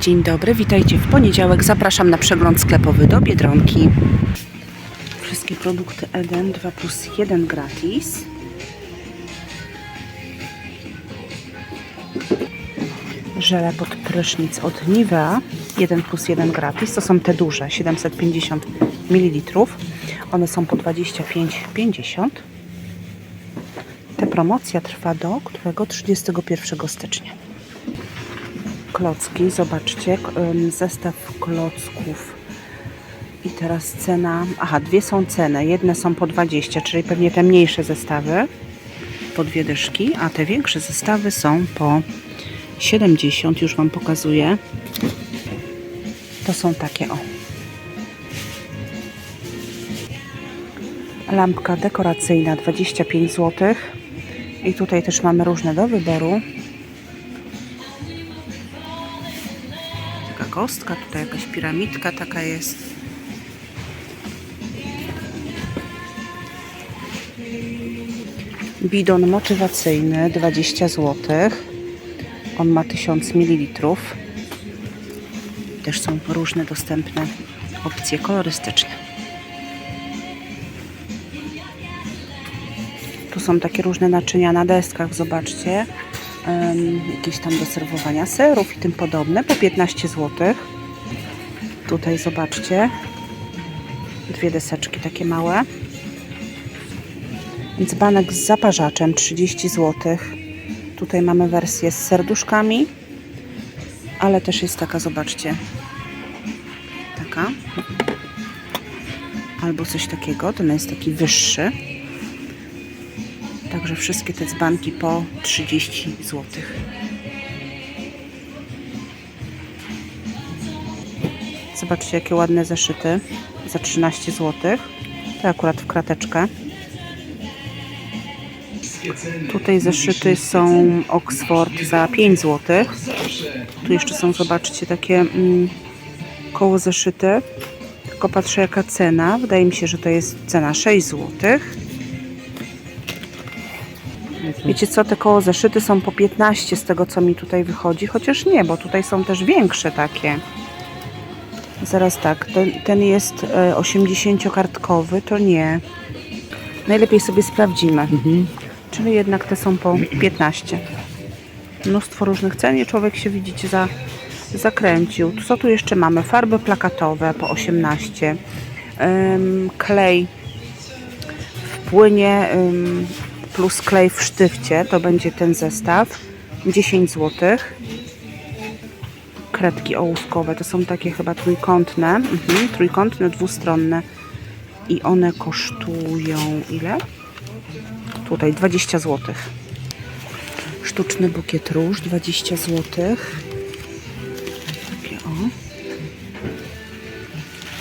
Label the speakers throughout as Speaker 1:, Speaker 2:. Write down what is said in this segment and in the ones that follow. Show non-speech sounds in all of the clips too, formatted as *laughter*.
Speaker 1: Dzień dobry, witajcie w poniedziałek. Zapraszam na przegląd sklepowy do Biedronki. Wszystkie produkty Eden 2 plus 1 gratis. Żele pod prysznic od Nivea 1 plus 1 gratis. To są te duże, 750 ml. One są po 25,50. Ta promocja trwa do którego 31 stycznia klocki. Zobaczcie, zestaw klocków. I teraz cena. Aha, dwie są ceny. Jedne są po 20, czyli pewnie te mniejsze zestawy po dwie dyszki, a te większe zestawy są po 70. Już Wam pokazuję. To są takie o. Lampka dekoracyjna 25 zł. I tutaj też mamy różne do wyboru. Kostka, tutaj jakaś piramidka taka jest. Bidon motywacyjny 20 zł. On ma 1000 ml. Też są różne dostępne opcje kolorystyczne. Tu są takie różne naczynia na deskach, zobaczcie. Jakieś tam do serwowania serów i tym podobne po 15 zł. Tutaj zobaczcie. Dwie deseczki takie małe. Dzbanek z zaparzaczem 30 zł. Tutaj mamy wersję z serduszkami, ale też jest taka, zobaczcie. Taka. Albo coś takiego. Ten jest taki wyższy. Także wszystkie te dzbanki po 30 zł. Zobaczcie, jakie ładne zeszyty za 13 zł. To akurat w krateczkę. Tutaj zeszyty są Oxford za 5 zł. Tu jeszcze są, zobaczcie, takie mm, koło zeszyty. Tylko patrzę, jaka cena. Wydaje mi się, że to jest cena 6 złotych. Wiecie co, te koło zeszyty są po 15 z tego, co mi tutaj wychodzi, chociaż nie, bo tutaj są też większe takie. Zaraz tak, ten, ten jest e, 80-kartkowy, to nie. Najlepiej sobie sprawdzimy. Czyli jednak te są po 15. Mnóstwo różnych cen i człowiek się, widzicie, za, zakręcił. Co tu jeszcze mamy? Farby plakatowe po 18. Ym, klej w płynie ym, plus klej w sztywcie, to będzie ten zestaw. 10 zł. Kredki ołówkowe, to są takie chyba trójkątne, mhm, trójkątne, dwustronne i one kosztują ile? Tutaj 20 zł. Sztuczny bukiet róż 20 zł. Takie o.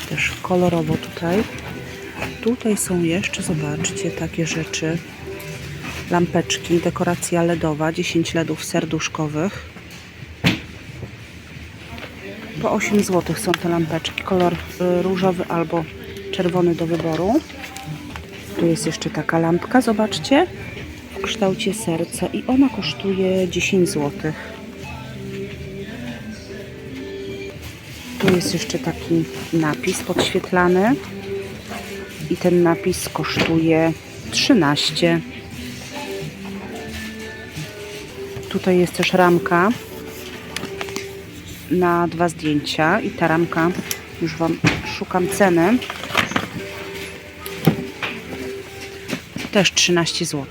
Speaker 1: Też kolorowo tutaj. Tutaj są jeszcze, zobaczcie, takie rzeczy. Lampeczki, dekoracja LEDowa, 10 LEDów serduszkowych. Po 8 zł są te lampeczki, kolor y, różowy albo czerwony do wyboru. Tu jest jeszcze taka lampka, zobaczcie, w kształcie serca i ona kosztuje 10 zł. Tu jest jeszcze taki napis podświetlany i ten napis kosztuje 13. Tutaj jest też ramka na dwa zdjęcia i ta ramka, już Wam szukam ceny, też 13 zł.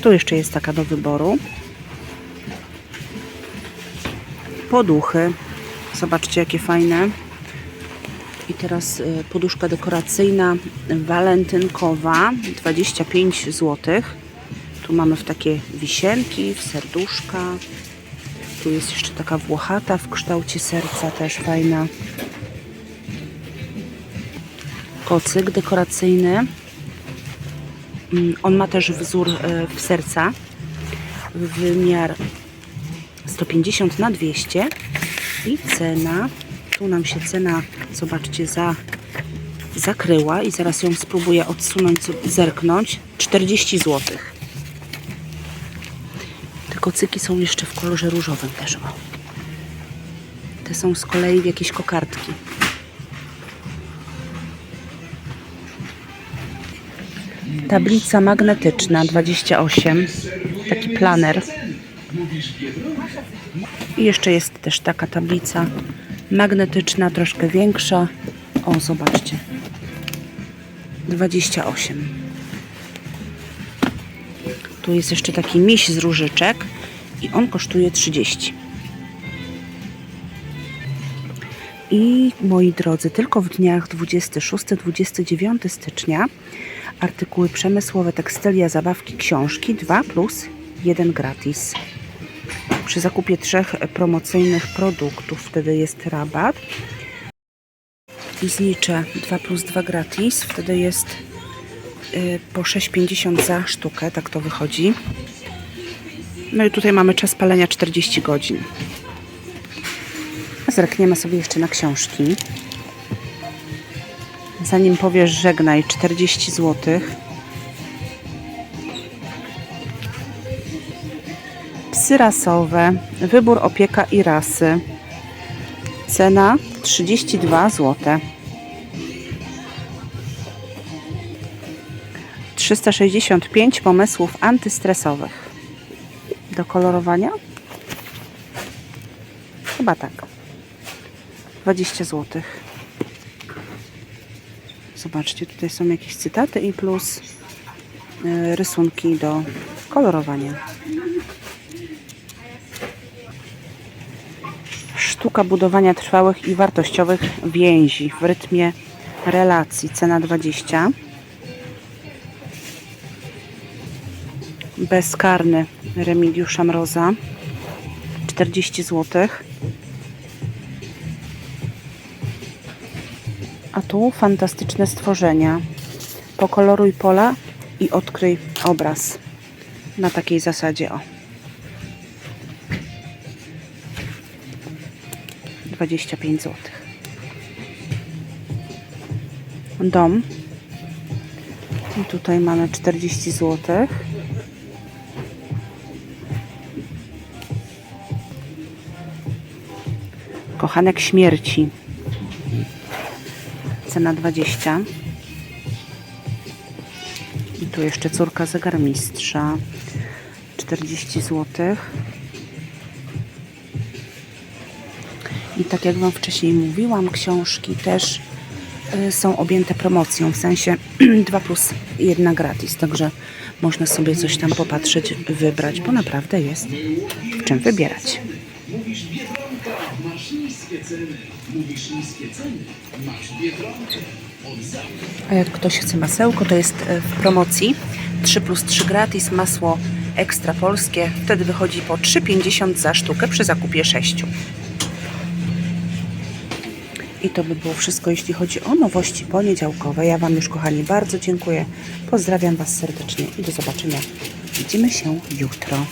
Speaker 1: Tu jeszcze jest taka do wyboru. Poduchy. Zobaczcie, jakie fajne. I teraz y, poduszka dekoracyjna walentynkowa 25 zł. Tu mamy w takie wisienki, w serduszka. Tu jest jeszcze taka włochata w kształcie serca, też fajna. Kocyk dekoracyjny. Mm, On ma też wzór e, w serca. Wymiar 150 na 200 i cena. Tu nam się cena, zobaczcie, za, zakryła i zaraz ją spróbuję odsunąć, zerknąć. 40 zł. Te kocyki są jeszcze w kolorze różowym też. O. Te są z kolei jakieś kokardki. Tablica magnetyczna 28. Taki planer. I jeszcze jest też taka tablica magnetyczna, troszkę większa. O, zobaczcie. 28. Tu jest jeszcze taki miś z różyczek i on kosztuje 30. I moi drodzy, tylko w dniach 26-29 stycznia artykuły przemysłowe, tekstylia, zabawki, książki 2 plus 1 gratis. Przy zakupie trzech promocyjnych produktów wtedy jest rabat. I zliczę 2 plus 2 gratis, wtedy jest y, po 6,50 za sztukę, tak to wychodzi. No i tutaj mamy czas palenia 40 godzin. Zerkniemy sobie jeszcze na książki. Zanim powiesz żegnaj, 40 zł. Psy rasowe, wybór opieka i rasy. Cena 32 zł. 365 pomysłów antystresowych. Do kolorowania? Chyba tak. 20 zł. Zobaczcie, tutaj są jakieś cytaty i plus y, rysunki do kolorowania. Sztuka budowania trwałych i wartościowych więzi w rytmie relacji. Cena 20. Bezkarny Remigiusza Mroza. 40 zł. A tu fantastyczne stworzenia. Pokoloruj pola i odkryj obraz. Na takiej zasadzie o. 25 zł. Dom. I tutaj mamy 40 zł. Kochanek śmierci. Cena 20. I tu jeszcze córka zegarmistrza. 40 zł. I tak jak Wam wcześniej mówiłam, książki też y, są objęte promocją, w sensie *clears throat* 2 plus 1 gratis, także można sobie coś tam popatrzeć, wybrać, bo naprawdę jest w czym wybierać. A jak ktoś chce masełko, to jest e, w promocji 3 plus 3 gratis, masło ekstra polskie, wtedy wychodzi po 3,50 za sztukę przy zakupie 6. I to by było wszystko, jeśli chodzi o nowości poniedziałkowe. Ja Wam już, kochani, bardzo dziękuję. Pozdrawiam Was serdecznie i do zobaczenia. Widzimy się jutro.